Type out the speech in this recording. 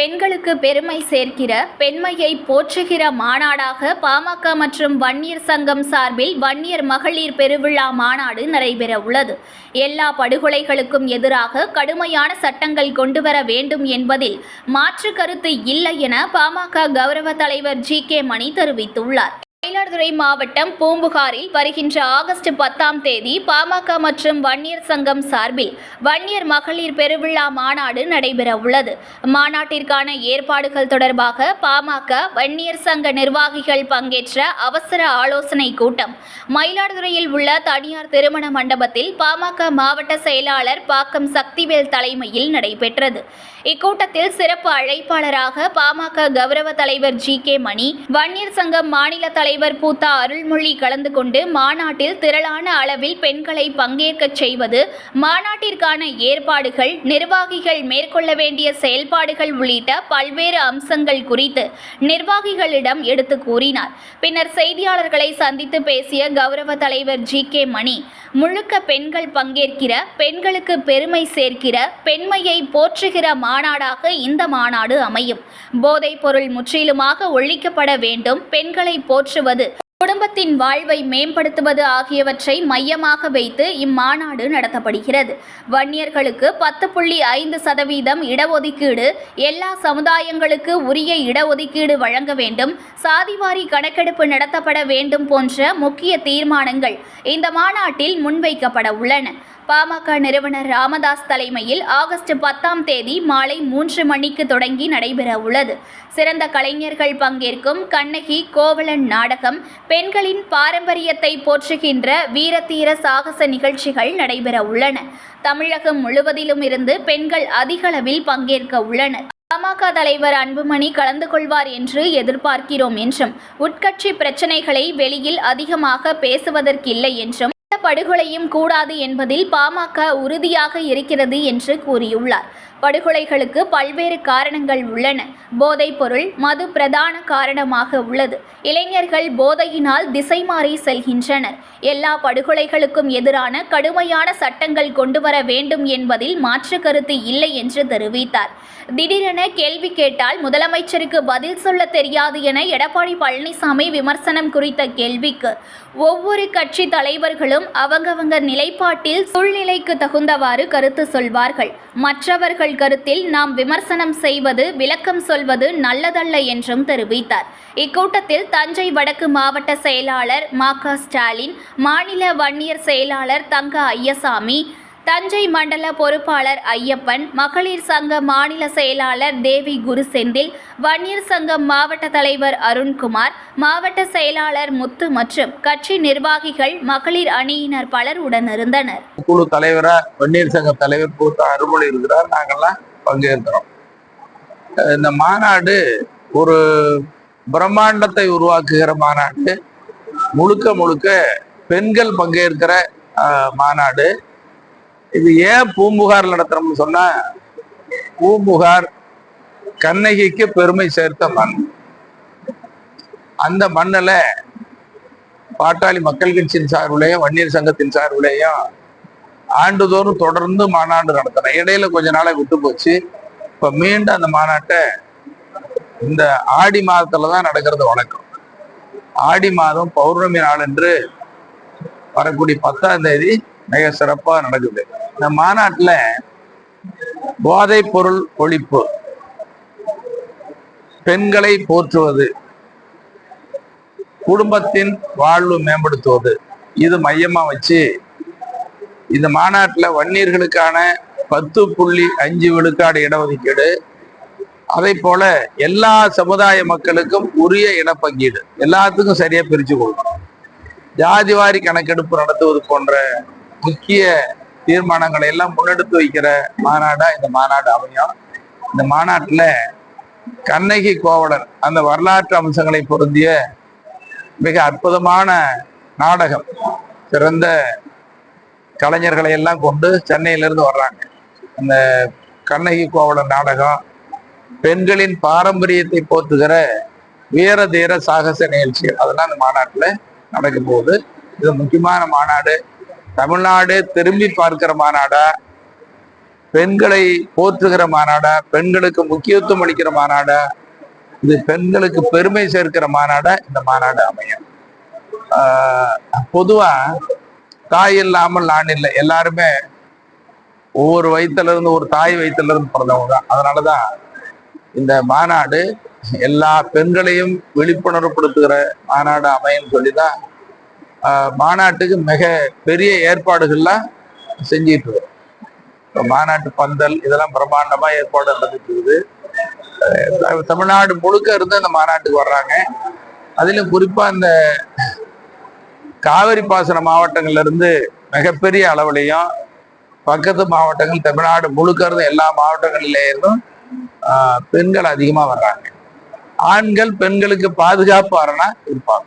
பெண்களுக்கு பெருமை சேர்க்கிற பெண்மையை போற்றுகிற மாநாடாக பாமக மற்றும் வன்னியர் சங்கம் சார்பில் வன்னியர் மகளிர் பெருவிழா மாநாடு நடைபெற உள்ளது. எல்லா படுகொலைகளுக்கும் எதிராக கடுமையான சட்டங்கள் கொண்டுவர வேண்டும் என்பதில் மாற்று கருத்து இல்லை என பாமக கௌரவ தலைவர் ஜி கே மணி தெரிவித்துள்ளார். மயிலாடுதுறை மாவட்டம் பூம்புகாரில் வருகின்ற ஆகஸ்ட் பத்தாம் தேதி பாமக மற்றும் வன்னியர் சங்கம் சார்பில் வன்னியர் மகளிர் பெருவிழா மாநாடு நடைபெற உள்ளது. மாநாட்டிற்கான ஏற்பாடுகள் தொடர்பாக பாமக வன்னியர் சங்க நிர்வாகிகள் பங்கேற்ற அவசர ஆலோசனை கூட்டம். மயிலாடுதுறையில் உள்ள தனியார் திருமண மண்டபத்தில் பாமக மாவட்ட செயலாளர் பாக்கம் சக்திவேல் தலைமையில் நடைபெற்றது. இக்கூட்டத்தில் சிறப்பு அழைப்பாளராக பாமக கௌரவ தலைவர் ஜி கே மணி வன்னியர் சங்கம் மாநில தலைவர் தலைவர் பூத்தா அருள்மொழி கலந்து கொண்டு மாநாட்டில் திரளான அளவில் பெண்களை பங்கேற்கச் செய்வது மாநாட்டிற்கான ஏற்பாடுகள் நிர்வாகிகள் மேற்கொள்ள வேண்டிய செயல்பாடுகள் உள்ளிட்ட பல்வேறு அம்சங்கள் குறித்து நிர்வாகிகளிடம் எடுத்து கூறினார். பின்னர் செய்தியாளர்களை சந்தித்து பேசிய கௌரவ தலைவர் ஜி. கே. மணி முழுக்க பெண்கள் பங்கேற்கிற பெண்களுக்கு பெருமை சேர்க்கிற பெண்மையை போற்றுகிற மாநாடாக இந்த மாநாடு அமையும். போதைப் பொருள் முற்றிலுமாக ஒழிக்கப்பட வேண்டும். பெண்களை போற்றுவது குடும்பத்தின் வாழ்வை மேம்படுத்துவது ஆகியவற்றை மையமாக வைத்து இம்மாநாடு நடத்தப்படுகிறது. வன்னியர்களுக்கு பத்து புள்ளி ஐந்து சதவீதம் இடஒதுக்கீடு எல்லா சமுதாயங்களுக்கு உரிய இடஒதுக்கீடு வழங்க வேண்டும் சாதிவாரி கணக்கெடுப்பு நடத்தப்பட வேண்டும் போன்ற முக்கிய தீர்மானங்கள் இந்த மாநாட்டில் முன்வைக்கப்பட உள்ளன. பாமக நிறுவனர் ராமதாஸ் தலைமையில் ஆகஸ்ட் பத்தாம் தேதி மாலை மூன்று மணிக்கு தொடங்கி நடைபெற உள்ளது. சிறந்த கலைஞர்கள் பங்கேற்கும் கண்ணகி கோவலன் நாடகம் பெண்களின் பாரம்பரியத்தை போற்றுகின்ற வீரதீர சாகச நிகழ்ச்சிகள் நடைபெற உள்ளன. தமிழகம் முழுவதிலும் இருந்து பெண்கள் அதிகளவில் பங்கேற்க உள்ளனர். பாமக தலைவர் அன்புமணி கலந்து கொள்வார் என்று எதிர்பார்க்கிறோம் என்றும் உட்கட்சி பிரச்சனைகளை வெளியில் அதிகமாக பேசுவதற்கில்லை என்றும் படுகொலையும் கூடாது என்பதில் பாமக உறுதியாக இருக்கிறது என்று கூறியுள்ளார். படுகொலைகளுக்கு பல்வேறு காரணங்கள் உள்ளன. போதைப்பொருள் மது பிரதான காரணமாக உள்ளது. இளைஞர்கள் போதையினால் திசை மாறி செல்கின்றனர். எல்லா படுகொலைகளுக்கும் எதிரான கடுமையான சட்டங்கள் கொண்டு வர வேண்டும் என்பதில் மாற்று கருத்து இல்லை என்று தெரிவித்தார். திடீரென கேள்வி கேட்டால் முதலமைச்சருக்கு பதில் சொல்ல தெரியாது என எடப்பாடி பழனிசாமி விமர்சனம் குறித்த கேள்விக்கு ஒவ்வொரு கட்சி தலைவர்களும் அவங்கவங்க நிலைப்பாட்டில் சூழ்நிலைக்கு தகுந்தவாறு கருத்து சொல்வார்கள். மற்றவர்கள் கருத்தில் நாம் விமர்சனம் செய்வது விளக்கம் சொல்வது நல்லதல்ல என்றும் தெரிவித்தார். இக்கூட்டத்தில் தஞ்சை வடக்கு மாவட்ட செயலாளர் மா க ஸ்டாலின் மாநில வன்னியர் செயலாளர் தங்க ஐயசாமி தஞ்சை மண்டல பொறுப்பாளர் ஐயப்பன் மகளிர் சங்க மாநில செயலாளர் தேவி குருசெந்தில் வன்னியர் சங்கம் மாவட்ட தலைவர் அருண்குமார் மாவட்ட செயலாளர் முத்து மற்றும் கட்சி நிர்வாகிகள் மகளிர் அணியினர் பலர் உடனிருந்தனர். குழு தலைவரா வன்னியர் சங்க தலைவர் பூத்த அருள்மொழி இருக்கிறார். நாங்கெல்லாம் பங்கேற்கிறோம். இந்த மாநாடு ஒரு பிரம்மாண்டத்தை உருவாக்குகிற மாநாடு. முழுக்க முழுக்க பெண்கள் பங்கேற்கிற மாநாடு. இது ஏன் பூம்புகார் நடத்துறோம்னு சொன்னா பூம்புகார் கண்ணகிக்கு பெருமை சேர்த்த மண். அந்த மண்ணில் பாட்டாளி மக்கள் கட்சியின் சார்பிலையும் வன்னியர் சங்கத்தின் சார்பிலையும் ஆண்டுதோறும் தொடர்ந்து மாநாடு நடத்தினேன் இடையில கொஞ்ச நாளை விட்டு போச்சு. இப்ப மீண்டும் அந்த மாநாட்டை இந்த ஆடி மாதத்துல தான் நடக்கிறது வழக்கம். ஆடி மாதம் பௌர்ணமி நாள் என்று வரக்கூடிய பத்தாம் தேதி மிக சிறப்பா நடக்குது. இந்த மாநாட்டுல போதைப் பொருள் ஒழிப்பு பெண்களை போற்றுவது குடும்பத்தின் வாழ்வு மேம்படுத்துவது இது மையமா வச்சு இந்த மாநாட்டுல வன்னியர்களுக்கான பத்து புள்ளி அஞ்சு விழுக்காடு இடஒதுக்கீடு அதே போல எல்லா சமுதாய மக்களுக்கும் உரிய இடப்பங்கீடு. எல்லாத்துக்கும் சரியா பிரிச்சு கொடுக்கணும். ஜாதிவாரி கணக்கெடுப்பு நடத்துவது போன்ற முக்கிய தீர்மானங்களை எல்லாம் முன்னெடுத்து வைக்கிற மாநாடா இந்த மாநாடு அமையும். இந்த மாநாட்டில் கண்ணகி கோவலன் அந்த வரலாற்று அம்சங்களை பொருந்திய மிக அற்புதமான நாடகம் சிறந்த கலைஞர்களை எல்லாம் கொண்டு சென்னையிலிருந்து வர்றாங்க. அந்த கண்ணகி கோவலர் நாடகம் பெண்களின் பாரம்பரியத்தை போத்துகிற வீர தீர சாகச நிகழ்ச்சிகள். அதெல்லாம் இந்த மாநாட்டில் நடக்கும் போது இது முக்கியமான மாநாடு. தமிழ்நாடு திரும்பி பார்க்கிற மாநாடா பெண்களை போற்றுகிற மாநாடா பெண்களுக்கு முக்கியத்துவம் அளிக்கிற மாநாடா இது பெண்களுக்கு பெருமை சேர்க்கிற மாநாடா இந்த மாநாடு அமையும். ஆஹ் பொதுவா தாய் இல்லாமல் நான் இல்லை. எல்லாருமே ஒவ்வொரு வயிற்றுல இருந்து ஒரு தாய் வயிற்றுல இருந்து பிறந்தவங்க தான். அதனாலதான் இந்த மாநாடு எல்லா பெண்களையும் விழிப்புணர்வுப்படுத்துகிற மாநாடு அமையும் சொல்லிதான் மாநாட்டுக்கு மிக பெரிய ஏற்பாடுகள்லாம் செஞ்சிட்டு இருக்கோம் மாநாட்டு பந்தல் இதெல்லாம் பிரம்மாண்டமா ஏற்பாடு நடந்துட்டு இருக்குது தமிழ்நாடு முழுக்க இருந்து அந்த மாநாட்டுக்கு வர்றாங்க. அதிலும் குறிப்பா இந்த காவிரி பாசன மாவட்டங்கள்ல இருந்து மிகப்பெரிய அளவுலையும் பக்கத்து மாவட்டங்கள் தமிழ்நாடு முழுக்க இருந்து எல்லா மாவட்டங்களிலே இருந்தும் ஆஹ் பெண்கள் அதிகமா வர்றாங்க. ஆண்கள் பெண்களுக்கு பாதுகாப்பு அரணா இருப்பாங்க.